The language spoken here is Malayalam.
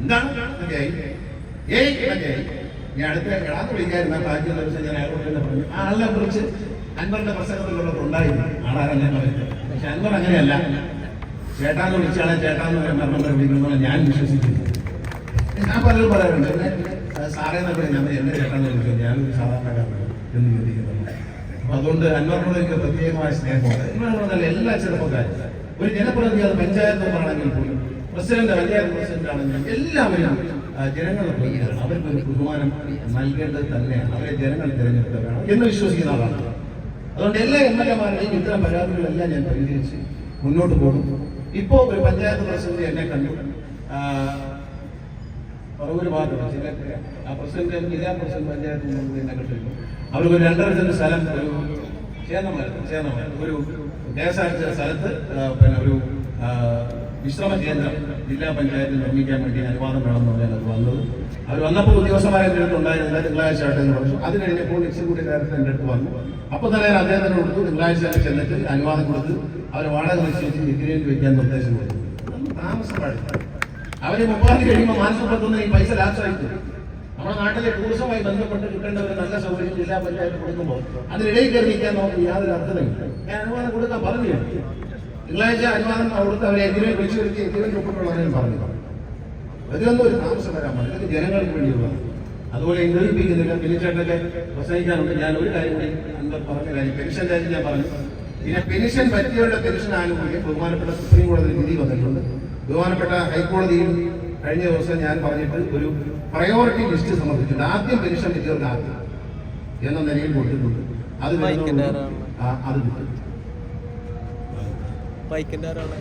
ഞാൻ ഞാൻ ചേട്ടാന്ന് ചേട്ടാന്ന് ഞാൻ വിശ്വസിക്കുന്നു. ഞാൻ പലരും പറയാറുണ്ട്. സാറേ ഞാൻ എന്നെ ചേട്ടാന്ന് വിളിക്കുന്നത് ഞാനൊരു സാധാരണക്കാരനാണ് എന്ന് ചിന്തിക്കുന്നുണ്ട് അപ്പൊ അതുകൊണ്ട് അൻവറിനോട് പ്രത്യേകമായ ഇവരോടല്ല എല്ലാ ചെറുപ്പക്കാരും. ഒരു ജനപ്രതിനിധി അത് പഞ്ചായത്ത് മെമ്പറാണെങ്കിൽ പോലും പ്രസിഡന്റ് പഞ്ചായത്ത് പ്രസിഡന്റ് ആണെങ്കിലും എല്ലാവരും ജനങ്ങളുടെ പ്രതിനിധികളാണ് അവർക്ക് ഒരു ബഹുമാനം നൽകേണ്ടത് തന്നെയാണ്. അവരെ ജനങ്ങൾ തിരഞ്ഞെടുത്തവരാണ് എന്ന് വിശ്വസിക്കുന്ന ആളാണ്. അതുകൊണ്ട് എല്ലാ എം എൽ എമാരുടെയും ഇത്തരം പരാതികളെല്ലാം ഞാൻ പരിഹരിച്ച് മുന്നോട്ട് പോകും. ഇപ്പോൾ ഒരു പഞ്ചായത്ത് പ്രസിഡന്റ് എന്നെ കണ്ടു. പറവൂര് ഭാഗത്ത് ചില ആ പ്രസിഡന്റ് ജില്ലാ പ്രസിഡന്റ് പഞ്ചായത്ത് എന്നെ കണ്ടിരുന്നു. അവർക്ക് ഒരു രണ്ടര സെന്റ് സ്ഥലം ഒരു ചേന്നമരം ചേന്നമരം ഒരു ആർ സ്ഥലത്ത് പിന്നെ ഒരു വിശ്രമ കേന്ദ്രം ജില്ലാ പഞ്ചായത്തിൽ നിർമ്മിക്കാൻ വേണ്ടി അനുവാദം വേണമെന്ന് പറഞ്ഞാൽ അത് വന്നത്. അവർ വന്നപ്പോൾ ഉദ്യോഗസ്ഥന്മാരെ എന്റെ അടുത്ത് ഉണ്ടായിരുന്നില്ല തിങ്കളാഴ്ച ആട്ടെ എന്ന് പറഞ്ഞു. അത് കഴിഞ്ഞപ്പോൾ എക്സിക്യൂട്ടീവ് ഡയറക്ടർ എന്റെ അടുത്ത് വന്നു. അപ്പോൾ തന്നെ ഞാൻ അദ്ദേഹത്തിന് കൊടുത്തു. തിങ്കളാഴ്ച ചെന്നിട്ട് അനുവാദം കൊടുത്ത് അവർ വാടക നിശ്ചയിച്ച് എഗ്രിമെന്റ് വെക്കാൻ നിർദ്ദേശം കൊടുത്തു. താമസം പാടില്ല. അവർ മുപ്പാതി കഴിയുമ്പോൾ മാനസപ്പെടുത്തുന്ന ഈ പൈസ ലാഭമായിട്ട് നമ്മുടെ നാട്ടിലെ ടൂറിസവുമായി ബന്ധപ്പെട്ട് കിട്ടേണ്ട ഒരു നല്ല സൗകര്യം ജില്ലാ പഞ്ചായത്ത് കൊടുക്കുമ്പോൾ അതിനിടയിൽ കയറി നിൽക്കാൻ നമുക്ക് യാതൊരു അർത്ഥമില്ല. ഞാൻ അനുവാദം കൊടുക്കാൻ പറഞ്ഞു തിങ്കളാഴ്ച അനുവാദം അവിടുത്തെ അവരെ എതിരെ വിളിച്ചു വരുത്തി എതിരെ ഒപ്പിട്ടുള്ളവരെയും പറഞ്ഞു. അതിലൊന്നും ഒരു താമസം വരാൻ പാടില്ല ഇത് ജനങ്ങൾക്ക് വേണ്ടിയുള്ളതാണ്. അതുപോലെ ഇന്റർവ്യൂപ്പിക്കുന്നില്ല പിന്നിച്ചേട്ടൊക്കെ പ്രസംഗിക്കാനുണ്ട് ഞാൻ ഒരു കാര്യം കൂടി അന്ന് പറഞ്ഞ കാര്യം പെൻഷൻ കാര്യം ഞാൻ പറഞ്ഞു. പിന്നെ പെൻഷൻ പറ്റിയവരുടെ പെൻഷൻ ആനുകൂല്യം ബഹുമാനപ്പെട്ട സുപ്രീം കോടതി വിധി വന്നിട്ടുണ്ട്. ബഹുമാനപ്പെട്ട ഹൈക്കോടതിയിൽ കഴിഞ്ഞ ദിവസം ഞാൻ പറഞ്ഞിട്ട് ഒരു പ്രയോറിറ്റി ലിസ്റ്റ് സമർപ്പിച്ചിട്ടുണ്ട്. ആദ്യം പെൻഷൻ പറ്റിയവർക്ക് ആദ്യം എന്ന നിലയിൽ കൊടുത്തിട്ടുണ്ട്. അത് അത് കിട്ടും. ബൈക്കിന്റെ ആരാണ്